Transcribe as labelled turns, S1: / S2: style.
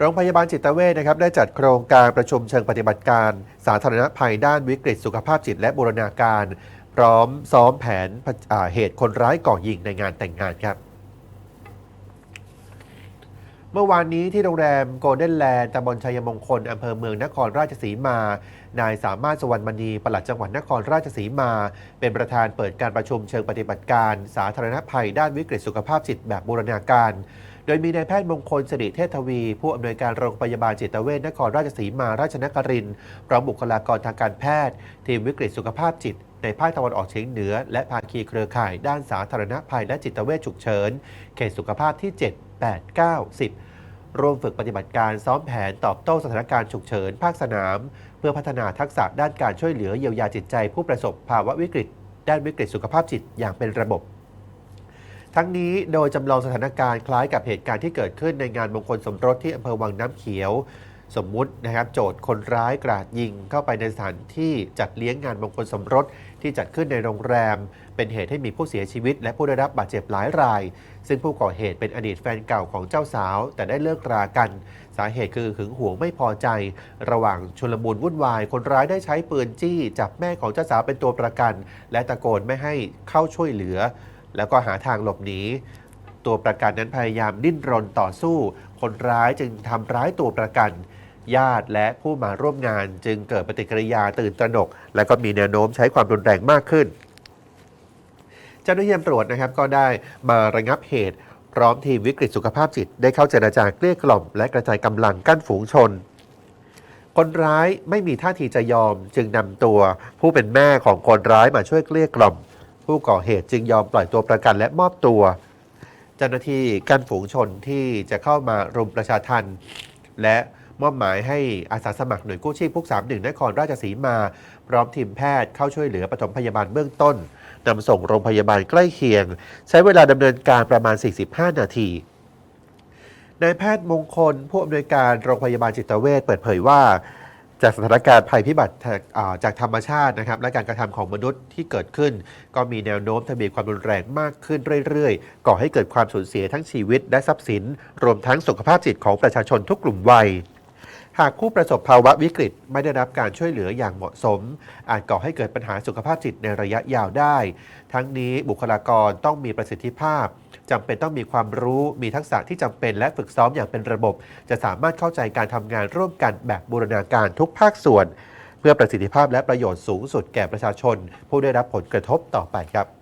S1: โรงพยาบาลจิตเวชนะครับได้จัดโครงการประชุมเชิงปฏิบัติการ สาธารณภัยด้านวิกฤตสุขภาพจิตและบูรณาการ พร้อมซ้อมแผนเหตุคนร้ายก่อยิงในงานแต่งงานครับ เมื่อวานนี้ที่โรงแรมโกลเด้นแลนด์ตำบลชัยมงคล อำเภอเมืองนครราชสีมา นายสามารถสวรรณมณีปลัดจังหวัดนครราชสีมา เป็นประธานเปิดการประชุมเชิงปฏิบัติการ สาธารณภัยด้านวิกฤตสุขภาพจิตแบบบูรณาการ ดยมีนายแพทย์มงคลสิริเทพทวี ผู้อำนวยการโรงพยาบาลจิตเวชนครราชสีมาราชนครินทร์พร้อมบุคลากรทางการแพทย์ ทีมวิกฤตสุขภาพจิตในภาคตะวันออกเฉียงเหนือ และภาคีเครือข่ายด้านสาธารณภัยและจิตเวชฉุกเฉินเขตสุขภาพที่ 7 8 9 10 ร่วมฝึกปฏิบัติการซ้อมแผนตอบโต้สถานการณ์ฉุกเฉินภาคสนาม เพื่อพัฒนาทักษะด้านการช่วยเหลือเยียวยาจิตใจผู้ประสบภาวะวิกฤต ด้านวิกฤตสุขภาพจิตอย่างเป็นระบบ ทั้งนี้โดยจำลองสถานการณ์คล้ายกับเหตุการณ์ที่เกิดขึ้นในงานมงคลสมรสที่อำเภอวังน้ำเขียว สมมุตินะครับ โจทย์คนร้ายกราดยิงเข้าไปในสถานที่จัดเลี้ยงงานมงคลสมรสที่จัดขึ้นในโรงแรม เป็นเหตุให้มีผู้เสียชีวิต และผู้ได้รับบาดเจ็บหลายราย ซึ่งผู้ก่อเหตุเป็นอดีตแฟนเก่าของเจ้าสาว แต่ได้เลิกรากัน สาเหตุคือหึงหวงไม่พอใจ ระหว่างชุลมุนวุ่นวาย คนร้ายได้ใช้ปืนจี้ จับแม่ของเจ้าสาวเป็นตัวประกัน และตะโกนไม่ให้เข้าช่วยเหลือ แล้วก็หาทางหลบหนีตัวประกันนั้นพยายามดิ้นรนต่อสู้ คนร้ายจึงทำร้ายตัวประกัน ญาติและผู้มาร่วมงานจึงเกิดปฏิกิริยาตื่นตระหนก และก็มีแนวโน้มใช้ความรุนแรงมากขึ้น เจ้าหน้าที่ตำรวจนะครับก็ได้มาระงับเหตุ พร้อมทีมวิกฤตสุขภาพจิต ได้เข้าเจรจาเกลี้ยกล่อม และกระจายกำลังกั้นฝูงชนคนร้ายไม่มีท่าทีจะยอมจึงนำตัว ผู้เป็นแม่ของคนร้ายมาช่วยเกลี้ยกล่อม ผู้ก่อเหตุจึงยอมปล่อยตัวประกันและมอบตัว เจ้าหน้าที่กันฝูงชนที่จะเข้ามารุมประชาทันและมอบหมายให้อาสาสมัครหน่วยกู้ชีพพุก31นครราชสีมา พร้อมทีมแพทย์เข้าช่วยเหลือปฐมพยาบาลเบื้องต้นนำส่งโรงพยาบาลใกล้เคียง ใช้เวลาดำเนินการประมาณ 45 นาทีนายแพทย์มงคลผู้อำนวยการโรงพยาบาลจิตเวชเปิดเผยว่า จากสถานการณ์ภัยพิบัติจากธรรมชาตินะครับและการกระทำของมนุษย์ที่เกิดขึ้น ก็มีแนวโน้มทวีความรุนแรงมากขึ้นเรื่อยๆ ก่อให้เกิดความสูญเสียทั้งชีวิตและทรัพย์สิน รวมทั้งสุขภาพจิตของประชาชนทุกกลุ่มวัย หากผู้ประสบภาวะวิกฤตไม่ได้รับการช่วยเหลืออย่างเหมาะสม อาจก่อให้เกิดปัญหาสุขภาพจิตในระยะยาวได้ ทั้งนี้บุคลากรต้องมีประสิทธิภาพจำเป็นต้องมีความรู้มีทักษะที่จำเป็นและฝึกซ้อมอย่างเป็นระบบ จะสามารถเข้าใจการทำงานร่วมกันแบบบูรณาการทุกภาคส่วน เพื่อประสิทธิภาพและประโยชน์สูงสุดแก่ประชาชน ผู้ได้รับผลกระทบต่อไปครับ